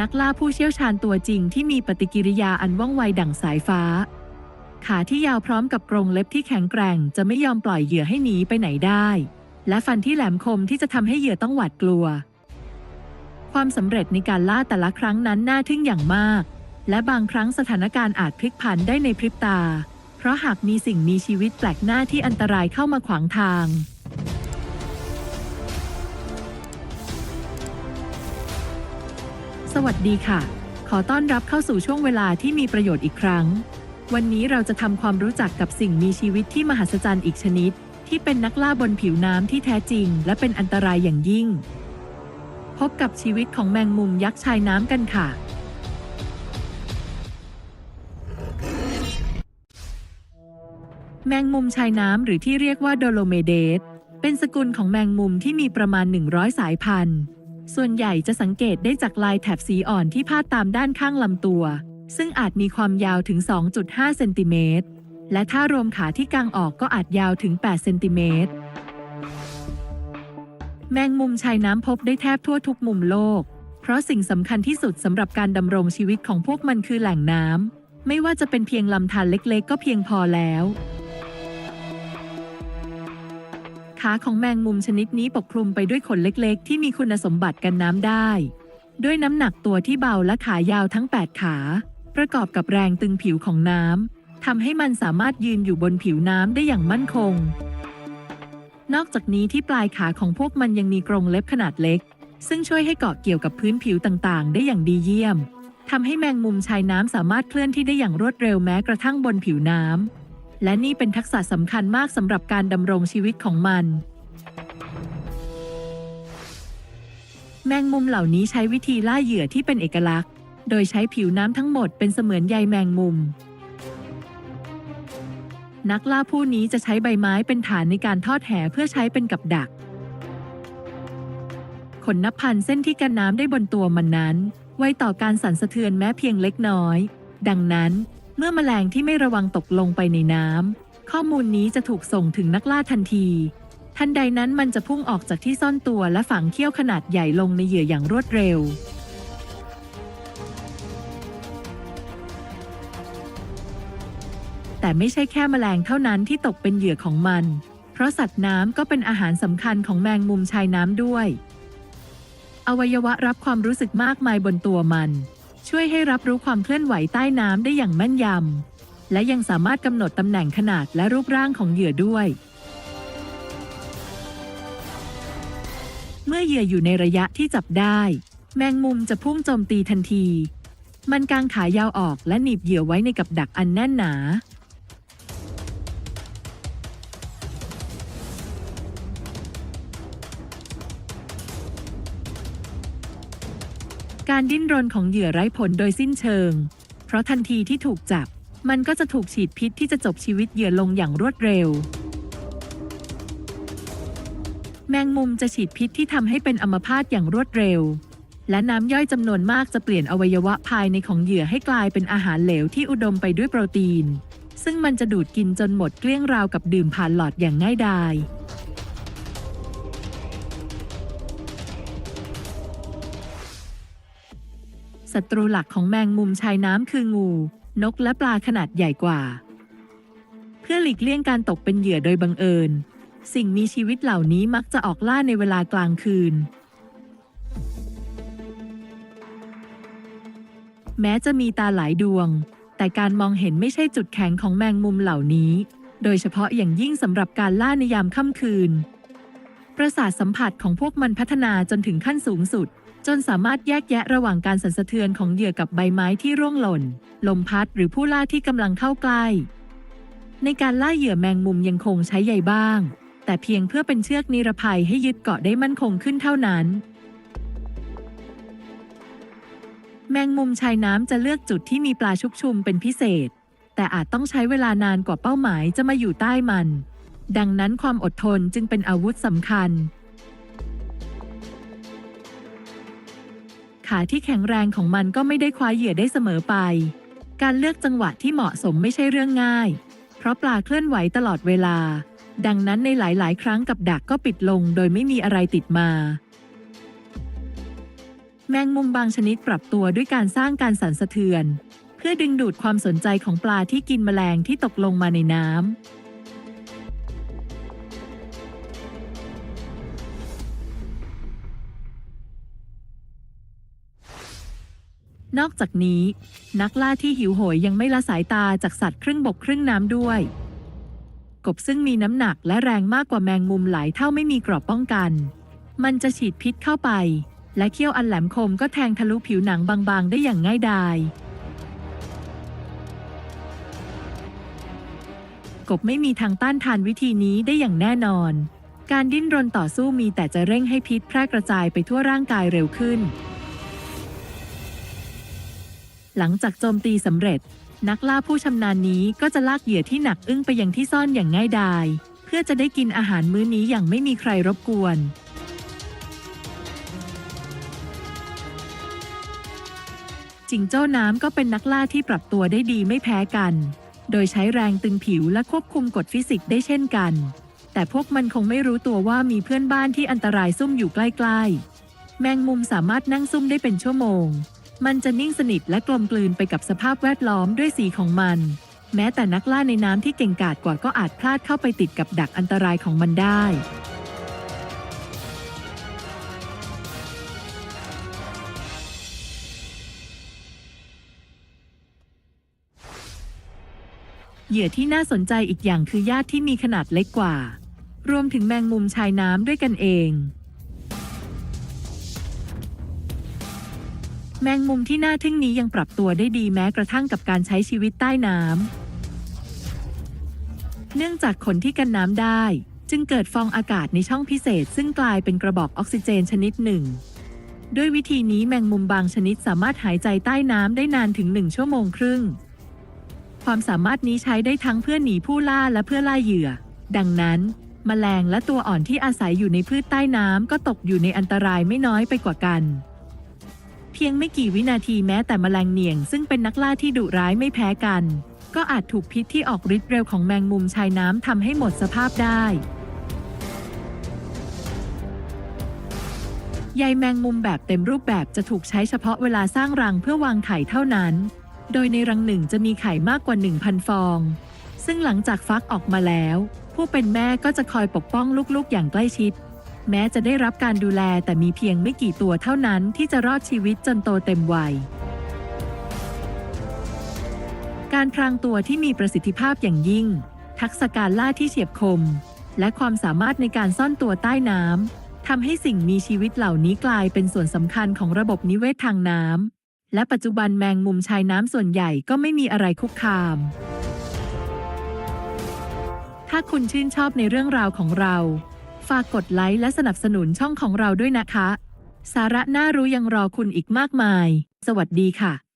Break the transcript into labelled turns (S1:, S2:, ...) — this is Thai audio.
S1: นักล่าผู้เชี่ยวชาญตัวจริงที่มีปฏิกิริยาอันว่องไวดั่งสายฟ้า ขาที่ยาวพร้อมกับกรงเล็บที่แข็งแกร่ง จะไม่ยอมปล่อยเหยื่อให้หนีไปไหนได้ และฟันที่แหลมคมที่จะทำให้เหยื่อต้องหวาดกลัว ความสำเร็จในการล่าแต่ละครั้งนั้นน่าทึ่งอย่างมาก และบางครั้งสถานการณ์อาจพลิกผันได้ในพริบตา เพราะหากมีสิ่งมีชีวิตแปลกหน้าที่อันตรายเข้ามาขวางทาง สวัสดีค่ะ ขอต้อนรับเข้าสู่ช่วงเวลาที่มีประโยชน์อีกครั้ง วันนี้เราจะทำความรู้จักกับสิ่งมีชีวิตที่มหัศจรรย์อีกชนิด ที่เป็นนักล่าบนผิวน้ำที่แท้จริง และเป็นอันตรายอย่างยิ่ง พบกับชีวิตของแมงมุมยักษ์ชายน้ำกันค่ะ แมงมุมชายน้ำหรือที่เรียกว่าโดโลเมเดสเป็นสกุลของแมงมุมที่มีประมาณ 100 สายพันธุ์ ส่วนใหญ่จะสังเกตได้จากลายแถบสีอ่อนที่พาดตามด้านข้างลำตัว ซึ่งอาจมีความยาวถึง 2.5 เซนติเมตร และถ้ารวมขาที่กางออกก็อาจยาวถึง 8 เซนติเมตร แมงมุมชายน้ำพบได้แทบทั่วทุกมุมโลก เพราะสิ่งสำคัญที่สุดสำหรับการดำรงชีวิตของพวกมันคือแหล่งน้ำ ไม่ว่าจะเป็นเพียงลำธารเล็กๆ ก็เพียงพอแล้ว ขาของแมงมุมชนิดนี้ปกคลุมไปด้วยขนเล็กๆ ที่มีคุณสมบัติกันน้ำได้ ด้วยน้ำหนักตัวที่เบาและขายาวทั้ง 8 ขา ประกอบกับแรงตึงผิวของน้ำทำให้มันสามารถยืนอยู่บนผิวน้ำได้อย่างมั่นคง นอกจากนี้ที่ปลายขาของพวกมันยังมีกรงเล็บขนาดเล็ก ซึ่งช่วยให้เกาะเกี่ยวกับพื้นผิวต่างๆ ได้อย่างดีเยี่ยมทำให้แมงมุมชายน้ำสามารถเคลื่อนที่ได้อย่างรวดเร็วแม้กระทั่งบนผิวน้ำ และนี่เป็นทักษะสำคัญมากสำหรับการดำรงชีวิตของมัน แมงมุมเหล่านี้ใช้วิธีล่าเหยื่อที่เป็นเอกลักษณ์ โดยใช้ผิวน้ำทั้งหมดเป็นเสมือนใยแมงมุม นักล่าผู้นี้จะใช้ใบไม้เป็นฐานในการทอดแหเพื่อใช้เป็นกับดัก ขนนับพันเส้นที่กันน้ำได้บนตัวมันนั้น ไว้ต่อการสั่นสะเทือนแม้เพียงเล็กน้อย ดังนั้น เมื่อแมลงที่ไม่ระวังตกลงไปในน้ำข้อมูลนี้จะถูกส่งถึงนักล่าทันที ทันใดนั้นมันจะพุ่งออกจากที่ซ่อนตัวและฝังเขี้ยวขนาดใหญ่ลงในเหยื่ออย่างรวดเร็ว แต่ไม่ใช่แค่แมลงเท่านั้นที่ตกเป็นเหยื่อของมัน เพราะสัตว์น้ำก็เป็นอาหารสำคัญของแมงมุมชายน้ำด้วย อวัยวะรับความรู้สึกมากมายบนตัวมัน ช่วยให้รับรู้ความเคลื่อนไหวใต้น้ำได้อย่างแม่นยำ และยังสามารถกำหนดตำแหน่งขนาดและรูปร่างของเหยื่อด้วย เมื่อเหยื่ออยู่ในระยะที่จับได้ แมงมุมจะพุ่งโจมตีทันที มันกางขายาวออกและหนีบเหยื่อไว้ในกับดักอันแน่นหนา การดิ้นรนของเหยื่อไร้ผลโดยสิ้นเชิง เพราะทันทีที่ถูกจับ มันก็จะถูกฉีดพิษที่จะจบชีวิตเหยื่อลงอย่างรวดเร็ว แมงมุมจะฉีดพิษที่ทำให้เป็นอัมพาตอย่างรวดเร็ว และน้ำย่อยจำนวนมากจะเปลี่ยนอวัยวะภายในของเหยื่อให้กลายเป็นอาหารเหลวที่อุดมไปด้วยโปรตีน ซึ่งมันจะดูดกินจนหมดเกลี้ยงราวกับดื่มผ่านหลอดอย่างง่ายดาย ศัตรูหลักของแมงมุมชายน้ำคืองู นกและปลาขนาดใหญ่กว่า เพื่อหลีกเลี่ยงการตกเป็นเหยื่อโดยบังเอิญ สิ่งมีชีวิตเหล่านี้มักจะออกล่าในเวลากลางคืน แม้จะมีตาหลายดวง แต่การมองเห็นไม่ใช่จุดแข็งของแมงมุมเหล่านี้ โดยเฉพาะอย่างยิ่งสำหรับการล่าในยามค่ำคืน ประสาทสัมผัสของพวกมันพัฒนาจนถึงขั้นสูงสุด จนสามารถแยกแยะระหว่างการสั่นสะเทือนของเหยื่อกับใบไม้ที่ร่วงหล่น ลมพัดหรือผู้ล่าที่กำลังเข้าใกล้ ในการล่าเหยื่อแมงมุมยังคงใช้ใยบ้าง แต่เพียงเพื่อเป็นเชือกนิรภัยให้ยึดเกาะได้มั่นคงขึ้นเท่านั้น แมงมุมชายน้ำจะเลือกจุดที่มีปลาชุกชุมเป็นพิเศษ แต่อาจต้องใช้เวลานานกว่าเป้าหมายจะมาอยู่ใต้มัน ดังนั้นความอดทนจึงเป็นอาวุธสำคัญ ขาที่แข็งแรงของมันก็ไม่ได้คว้าเหยื่อได้เสมอไป การเลือกจังหวะที่เหมาะสมไม่ใช่เรื่องง่าย เพราะปลาเคลื่อนไหวตลอดเวลา ดังนั้นในหลาย ๆ ครั้งกับดักก็ปิดลงโดยไม่มีอะไรติดมา แมงมุมบางชนิดปรับตัวด้วยการสร้างการสั่นสะเทือน เพื่อดึงดูดความสนใจของปลาที่กินแมลงที่ตกลงมาในน้ำ นอกจากนี้ นักล่าที่หิวโหยยังไม่ละสายตาจากสัตว์ครึ่งบกครึ่งน้ำด้วย กบซึ่งมีน้ำหนักและแรงมากกว่าแมงมุมหลายเท่าไม่มีกรอบป้องกัน มันจะฉีดพิษเข้าไป และเขี้ยวอันแหลมคมก็แทงทะลุผิวหนังบางๆ ได้อย่างง่ายดาย กบไม่มีทางต้านทานวิธีนี้ได้อย่างแน่นอน การดิ้นรนต่อสู้มีแต่จะเร่งให้พิษแพร่กระจายไปทั่วร่างกายเร็วขึ้น หลังจากโจมตีสำเร็จ นักล่าผู้ชำนาญนี้ก็จะลากเหยื่อที่หนักอึ้งไปยังที่ซ่อนอย่างง่ายดาย เพื่อจะได้กินอาหารมื้อนี้อย่างไม่มีใครรบกวน จิงโจ้น้ำก็เป็นนักล่าที่ปรับตัวได้ดีไม่แพ้กัน โดยใช้แรงตึงผิวและควบคุมกฎฟิสิกส์ได้เช่นกัน แต่พวกมันคงไม่รู้ตัวว่ามีเพื่อนบ้านที่อันตรายซุ่มอยู่ใกล้ ๆ แมงมุมสามารถนั่งซุ่มได้เป็นชั่วโมง มันจะนิ่งสนิทและกลมกลืนไปกับสภาพแวดล้อมด้วยสีของมัน แม้แต่นักล่าในน้ำที่เก่งกาจกว่าก็อาจพลาดเข้าไปติดกับดักอันตรายของมันได้ เหยื่อที่น่าสนใจอีกอย่างคือญาติที่มีขนาดเล็กกว่า รวมถึงแมงมุมชายน้ำด้วยกันเอง แมงมุมที่น่าทึ่งนี้ยังปรับตัวได้ดีแม้กระทั่งกับการใช้ชีวิตใต้น้ำ เนื่องจากขนที่กันน้ำได้ จึงเกิดฟองอากาศในช่องพิเศษ ซึ่งกลายเป็นกระบอกออกซิเจนชนิดหนึ่ง ด้วยวิธีนี้แมงมุมบางชนิดสามารถหายใจใต้น้ำได้นานถึงหนึ่งชั่วโมงครึ่ง ความสามารถนี้ใช้ได้ทั้งเพื่อหนีผู้ล่าและเพื่อล่าเหยื่อ ดังนั้นแมลงและตัวอ่อนที่อาศัยอยู่ในพืชใต้น้ำก็ตกอยู่ในอันตรายไม่น้อยไปกว่ากัน เพียงไม่กี่วินาทีแม้แต่แมลงเหนียง ซึ่งเป็นนักล่าที่ดุร้ายไม่แพ้กัน ก็อาจถูกพิษที่ออกฤทธิ์เร็วของแมงมุมชายน้ำทำให้หมดสภาพได้ใยแมงมุมแบบเต็มรูปแบบจะถูกใช้เฉพาะเวลาสร้างรังเพื่อวางไข่เท่านั้น โดยในรังหนึ่งจะมีไข่มากกว่า 1,000 ฟอง ซึ่งหลังจากฟักออกมาแล้ว ผู้เป็นแม่ก็จะคอยปกป้องลูกๆอย่างใกล้ชิด แม้จะได้รับการดูแลแต่มีเพียงไม่กี่ตัวเท่านั้นที่จะรอดชีวิตจนโตเต็มวัย การพรางตัวที่มีประสิทธิภาพอย่างยิ่ง ทักษะการล่าที่เฉียบคม และความสามารถในการซ่อนตัวใต้น้ำทำให้สิ่งมีชีวิตเหล่านี้กลายเป็นส่วนสำคัญของระบบนิเวศทางน้ำและปัจจุบันแมงมุมชายน้ำส่วนใหญ่ก็ไม่มีอะไรคุกคาม ถ้าคุณชื่นชอบในเรื่องราวของเรา ฝากกดไลค์และสนับสนุนช่องของเราด้วยนะคะ สาระน่ารู้ยังรอคุณอีกมากมาย สวัสดีค่ะ